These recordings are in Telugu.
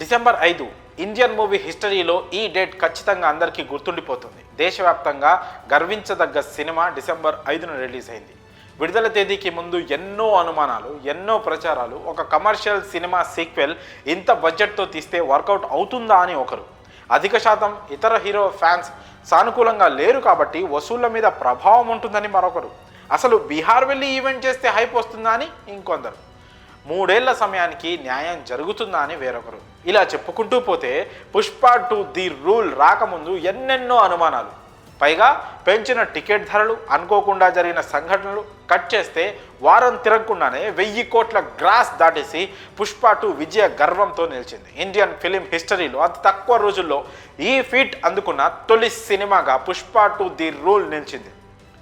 డిసెంబర్ ఐదు ఇండియన్ మూవీ హిస్టరీలో ఈ డేట్ ఖచ్చితంగా అందరికీ గుర్తుండిపోతుంది. దేశవ్యాప్తంగా గర్వించదగ్గ సినిమా డిసెంబర్ ఐదున రిలీజ్ అయింది. విడుదల తేదీకి ముందు ఎన్నో అనుమానాలు ఎన్నో ప్రచారాలు ఒక కమర్షియల్ సినిమా సీక్వెల్ ఇంత బడ్జెట్తో తీస్తే వర్కౌట్ అవుతుందా అని ఒకరు. అధిక శాతం ఇతర హీరో ఫ్యాన్స్ సానుకూలంగా లేరు కాబట్టి వసూళ్ళ మీద ప్రభావం ఉంటుందని మరొకరు. అసలు బీహార్ వెళ్ళి ఈవెంట్ చేస్తే హైప్ వస్తుందా అని ఇంకొందరు. మూడేళ్ళ సమయానికి న్యాయం జరుగుతుందా అని వేరొకరు. ఇలా చెప్పుకుంటూ పోతే పుష్ప టు ది రూల్ రాకముందు ఎన్నెన్నో అనుమానాలు. పైగా పెంచిన టికెట్ ధరలు అనుకోకుండా జరిగిన సంఘటనలు కట్ చేస్తే వారం తిరగకుండానే వెయ్యి కోట్ల గ్రాస్ దాటేసి పుష్ప టూ విజయ గర్వంతో నిలిచింది. ఇండియన్ ఫిలిం హిస్టరీలో అతి తక్కువ రోజుల్లో ఈ ఫీట్ అందుకున్న తొలి సినిమాగా పుష్ప టూ ది రూల్ నిలిచింది.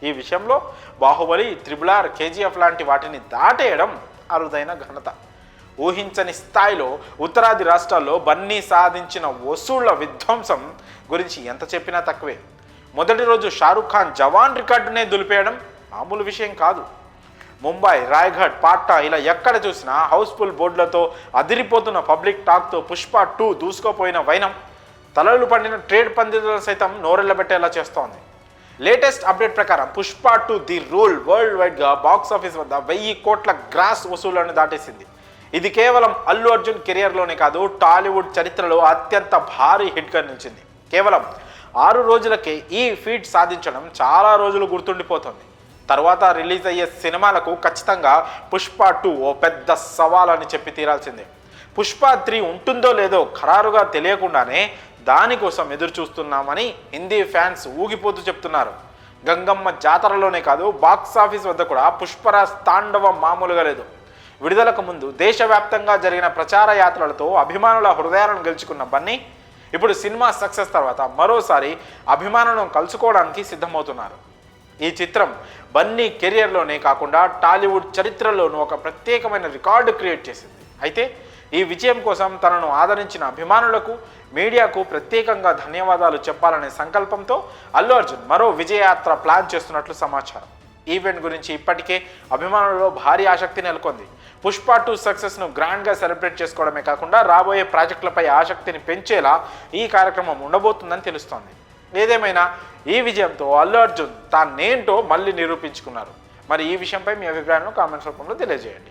ఈ విషయంలో బాహుబలి త్రిబుల్ ఆర్ కేజీఎఫ్ లాంటి వాటిని దాటేయడం అరుదైన ఘనత. ఊహించని స్థాయిలో ఉత్తరాది రాష్ట్రాల్లో బన్నీ సాధించిన వసూళ్ళ విధ్వంసం గురించి ఎంత చెప్పినా తక్కువే. మొదటి రోజు షారుఖ్ ఖాన్ జవాన్ రికార్డునే దులిపేయడం మామూలు విషయం కాదు. ముంబై రాయ్ఘడ్ పాట్నా ఇలా ఎక్కడ చూసినా హౌస్ఫుల్ బోర్డులతో అదిరిపోతున్న పబ్లిక్ టాక్తో పుష్ప టూ దూసుకోపోయిన వైనం. తలలు పండిన ట్రేడ్ పందితులను సైతం నోరెళ్ళబెట్టేలా చేస్తోంది. లేటెస్ట్ అప్డేట్ ప్రకారం Pushpa two the rule world వైడ్గా బాక్స్ ఆఫీస్ వద్ద వెయ్యి కోట్ల గ్రాస్ వసూళ్ళను దాటేసింది. ఇది కేవలం అల్లు అర్జున్ కెరియర్లోనే కాదు టాలీవుడ్ చరిత్రలో అత్యంత భారీ హిట్గా నిలిచింది. కేవలం ఆరు రోజులకే ఈ ఫీట్ సాధించడం చాలా రోజులు గుర్తుండిపోతుంది. తర్వాత రిలీజ్ అయ్యే సినిమాలకు ఖచ్చితంగా పుష్ప టూ ఓ పెద్ద సవాల్ అని చెప్పి తీరాల్సిందే. పుష్ప త్రీ ఉంటుందో లేదో ఖరారుగా తెలియకుండానే దానికోసం ఎదురు చూస్తున్నామని హిందీ ఫ్యాన్స్ ఊగిపోతూ చెప్తున్నారు. గంగమ్మ జాతరలోనే కాదు బాక్స్ ఆఫీస్ వద్ద కూడా పుష్పరాజ్ తాండవం మామూలుగా లేదు. విడుదలకు ముందు దేశవ్యాప్తంగా జరిగిన ప్రచార యాత్రలతో అభిమానుల హృదయాలను గెలుచుకున్న బన్నీ ఇప్పుడు సినిమా సక్సెస్ తర్వాత మరోసారి అభిమానులను కలుసుకోవడానికి సిద్ధమవుతున్నారు. ఈ చిత్రం బన్నీ కెరియర్లోనే కాకుండా టాలీవుడ్ చరిత్రలోనూ ఒక ప్రత్యేకమైన రికార్డు క్రియేట్ చేసింది. అయితే ఈ విజయం కోసం తనను ఆదరించిన అభిమానులకు మీడియాకు ప్రత్యేకంగా ధన్యవాదాలు చెప్పాలనే సంకల్పంతో అల్లు అర్జున్ మరో విజయయాత్ర ప్లాన్ చేస్తున్నట్లు సమాచారం. ఈవెంట్ గురించి ఇప్పటికే అభిమానులలో భారీ ఆసక్తి నెలకొంది. పుష్ప టూ సక్సెస్ను గ్రాండ్గా సెలబ్రేట్ చేసుకోవడమే కాకుండా రాబోయే ప్రాజెక్టులపై ఆసక్తిని పెంచేలా ఈ కార్యక్రమం ఉండబోతుందని తెలుస్తోంది. ఏదేమైనా ఈ విజయంతో అల్లు అర్జున్ తానేంటో మళ్ళీ నిరూపించుకున్నారు. మరి ఈ విషయంపై మీ అభిప్రాయాలను కామెంట్స్ రూపంలో తెలియజేయండి.